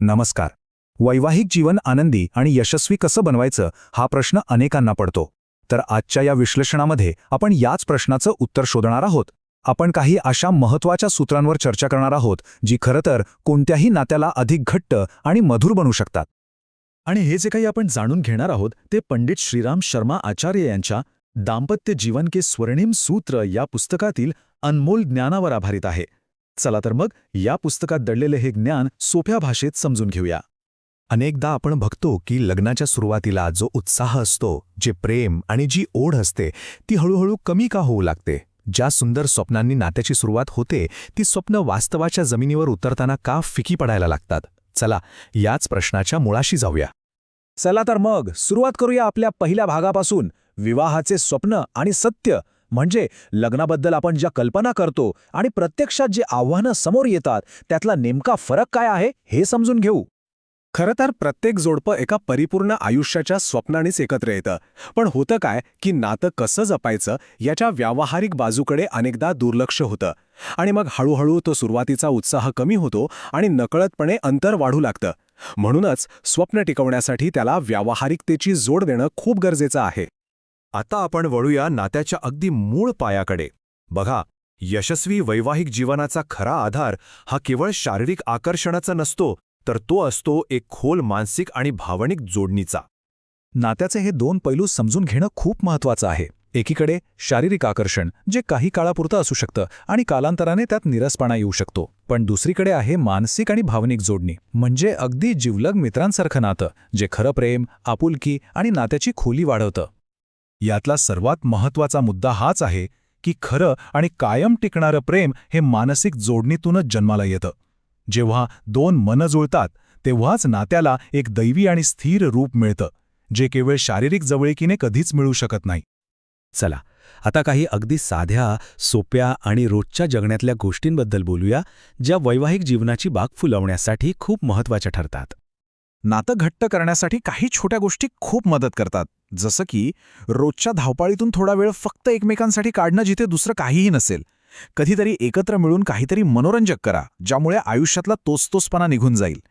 नमस्कार. वैवाहिक जीवन आनंदी आणि यशस्वी कसं बनवायचं हा प्रश्न अनेकांना पडतो. तर आजच्या या विश्लेषणामध्ये आपण याच प्रश्नाचं उत्तर शोधणार आहोत. आपण काही अशा महत्त्वाच्या सूत्रांवर चर्चा करणार आहोत जी खरं तर कोणत्याही नात्याला अधिक घट्ट आणि मधुर बनू शकतात. आणि हे जे काही आपण जाणून घेणार आहोत ते पंडित श्रीराम शर्मा आचार्य यांच्या दाम्पत्य जीवन के स्वर्णिम सूत्र या पुस्तकातील अनमोल ज्ञानावर आधारित आहे. चला तर मग या पुस्तकात दडलेले हे ज्ञान सोप्या भाषेत समजून घेऊया. अनेकदा आपण बघतो की लग्नाच्या सुरुवातीला जो उत्साह असतो जे प्रेम आणि जी ओढ असते ती हळूहळू कमी का होऊ लागते? ज्या सुंदर स्वप्नांनी नात्याची सुरुवात होते ती स्वप्न वास्तवाच्या जमिनीवर उतरताना का फिकी पडायला लागतात? चला याच प्रश्नाच्या मुळाशी जाऊया. चला तर मग सुरुवात करूया आपल्या पहिल्या भागापासून. विवाहाचे स्वप्न आणि सत्य म्हणजे लग्नाबद्दल आपण ज्या कल्पना करतो आणि प्रत्यक्षात जे आव्हानं समोर येतात त्यातला नेमका फरक काय आहे हे समजून घेऊ. खरं तर प्रत्येक जोडपं एका परिपूर्ण आयुष्याच्या स्वप्नानेच एकत्र येतं. पण होतं काय की नातं कसं जपायचं याच्या व्यावहारिक बाजूकडे अनेकदा दुर्लक्ष होतं. आणि मग हळूहळू तो सुरुवातीचा उत्साह कमी होतो आणि नकळतपणे अंतर वाढू लागतं. म्हणूनच स्वप्न टिकवण्यासाठी त्याला व्यावहारिकतेची जोड देणं खूप गरजेचं आहे. आता आपण वळूया नात्याच्या अगदी मूळ पायाकडे. बघा यशस्वी वैवाहिक जीवनाचा खरा आधार हा केवळ शारीरिक आकर्षणाचा नसतो तर तो असतो एक खोल मानसिक आणि भावनिक जोडणीचा. नात्याचे हे दोन पैलू समजून घेणं खूप महत्वाचं आहे. एकीकडे शारीरिक आकर्षण जे काही काळापुरतं असू शकतं आणि कालांतराने त्यात निरसपणा येऊ शकतो पण दुसरीकडे आहे मानसिक आणि भावनिक जोडणी म्हणजे अगदी जिवलग मित्रांसारखं नातं जे खरं प्रेम आपुलकी आणि नात्याची खोली वाढवतं. यातला सर्वात महत्त्वाचा मुद्दा हाच आहे की खरं आणि कायम टिकणारं प्रेम हे मानसिक जोडणीतूनच जन्माला येतं. जेव्हा दोन मनं जुळतात तेव्हाच नात्याला एक दैवी आणि स्थिर रूप मिळतं जे केवळ शारीरिक जवळकीने कधीच मिळू शकत नाही. चला आता काही अगदी साध्या सोप्या आणि रोजच्या जगण्यातल्या गोष्टींबद्दल बोलूया ज्या वैवाहिक जीवनाची बाग फुलवण्यासाठी खूप महत्त्वाच्या ठरतात. नातं घट्ट करण्यासाठी काही छोट्या गोष्टी खूप मदत करतात. जसं की रोजच्या धावपाळीतून थोडा वेळ फक्त एकमेकांसाठी काढणं जिथे दुसरं काहीही नसेल. कधीतरी एकत्र मिळून काहीतरी मनोरंजक करा ज्यामुळे आयुष्यातला तोचतोचपणा निघून जाईल.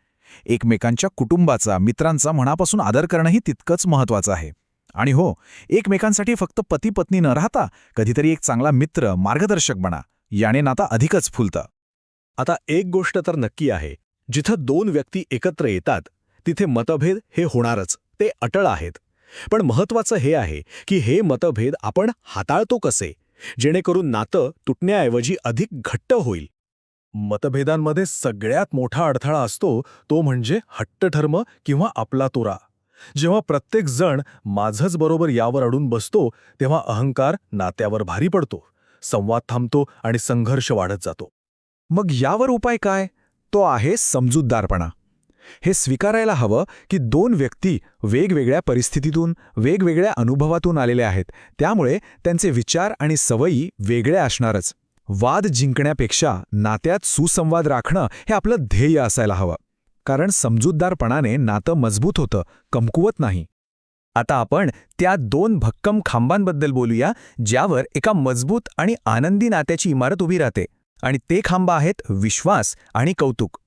एकमेकांच्या कुटुंबाचा मित्रांचा मनापासून आदर करणंही तितकंच महत्वाचं आहे. आणि हो एकमेकांसाठी फक्त पती पत्नी न राहता कधीतरी एक चांगला मित्र मार्गदर्शक बना याने नाता अधिकच फुलतं. आता एक गोष्ट तर नक्की आहे. जिथं दोन व्यक्ती एकत्र येतात तिथे मतभेद हे होणारच ते अटळ आहेत. पण महत्वाचं हे आहे की हे मतभेद आपण हाताळतो कसे? जेणेकरून नातं तुटण्याऐवजी अधिक घट्ट होईल. मतभेदांमध्ये सगळ्यात मोठा अडथळा असतो तो म्हणजे हट्टठर्म किंवा आपला तोरा जेव्हा प्रत्येक जण माझंच बरोबर यावर अडून बसतो तेव्हा अहंकार नात्यावर भारी पडतो संवाद थांबतो आणि संघर्ष वाढत जातो. मग यावर उपाय काय? तो आहे समजूतदारपणा. हे स्वीकारायला हवं की दोन व्यक्ती वेगवेगळ्या परिस्थितीतून वेगवेगळ्या अनुभवातून आलेल्या आहेत. त्यामुळे त्यांचे विचार आणि सवयी वेगळ्या असणारच. वाद जिंकण्यापेक्षा नात्यात सुसंवाद राखणं हे आपलं ध्येय असायला हवं. कारण समजूतदारपणाने नातं मजबूत होतं कमकुवत नाही. आता आपण त्या दोन भक्कम खांबांबद्दल बोलूया ज्यावर एका मजबूत आणि आनंदी नात्याची इमारत उभी राहते. आणि ते खांब आहेत विश्वास आणि कौतुक.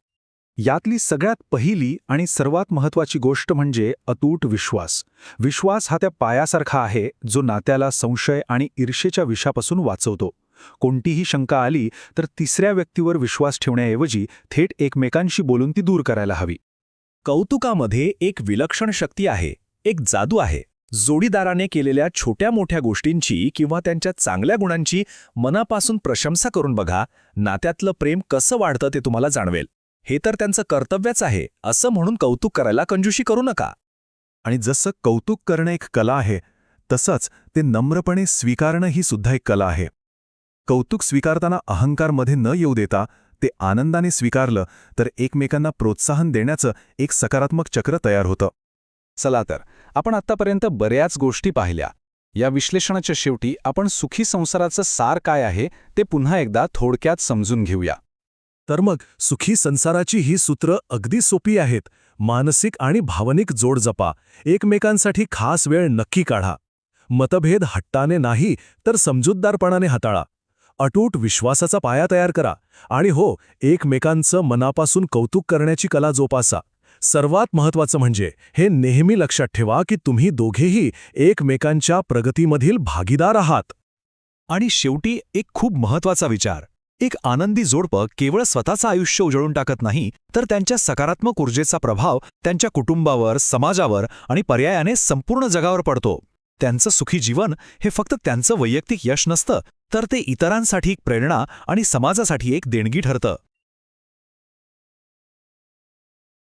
यातली सगळ्यात पहिली आणि सर्वात महत्वाची गोष्ट म्हणजे अतूट विश्वास. विश्वास हा त्या पायासारखा आहे जो नात्याला संशय आणि ईर्षेच्या विषापासून वाचवतो. कोणतीही शंका आली तर तिसऱ्या व्यक्तीवर विश्वास ठेवण्याऐवजी थेट एकमेकांशी बोलून ती दूर करायला हवी. कौतुकामध्ये एक विलक्षण शक्ती आहे एक जादू आहे. जोडीदाराने केलेल्या छोट्या मोठ्या गोष्टींची किंवा त्यांच्या चांगल्या गुणांची मनापासून प्रशंसा करून बघा नात्यातलं प्रेम कसं वाढतं ते तुम्हाला जाणवेल. हे तर त्यांचं कर्तव्यच आहे असं म्हणून कौतुक करायला कंजूशी करू नका. आणि जसं कौतुक करणं एक कला आहे तसंच ते नम्रपणे स्वीकारणं ही सुद्धा एक कला आहे. कौतुक स्वीकारताना अहंकारमध्ये न येऊ देता ते आनंदाने स्वीकारलं तर एकमेकांना प्रोत्साहन देण्याचं एक सकारात्मक चक्र तयार होतं. चला तर आपण आत्तापर्यंत बऱ्याच गोष्टी पाहिल्या. या विश्लेषणाच्या शेवटी आपण सुखी संसाराचं सार काय आहे ते पुन्हा एकदा थोडक्यात समजून घेऊया. तर मग सुखी संसाराची ही सूत्र अगदी सोपी आहेत. मानसिक आणि भावनिक जोड जपा. एकमेकांसाठी खास वेळ नक्की काढा. मतभेद हट्टाने नाही तर समजूतदारपणाने हाताळा. अटूट विश्वासाचा पाया तयार करा. आणि हो एकमेकांचं मनापासून कौतुक करण्याची कला जोपासा. सर्वात महत्वाचं म्हणजे हे नेहमी लक्षात ठेवा की तुम्ही दोघेही एकमेकांच्या प्रगतीमधील भागीदार आहात. आणि शेवटी एक खूप महत्त्वाचा विचार. एक आनंदी जोडपं केवळ स्वतःचं आयुष्य उजळून टाकत नाही तर त्यांच्या सकारात्मक ऊर्जेचा प्रभाव त्यांच्या कुटुंबावर समाजावर आणि पर्यायाने संपूर्ण जगावर पडतो. त्यांचं सुखी जीवन हे फक्त त्यांचं वैयक्तिक यश नसतं तर ते इतरांसाठी एक प्रेरणा आणि समाजासाठी एक देणगी ठरतं.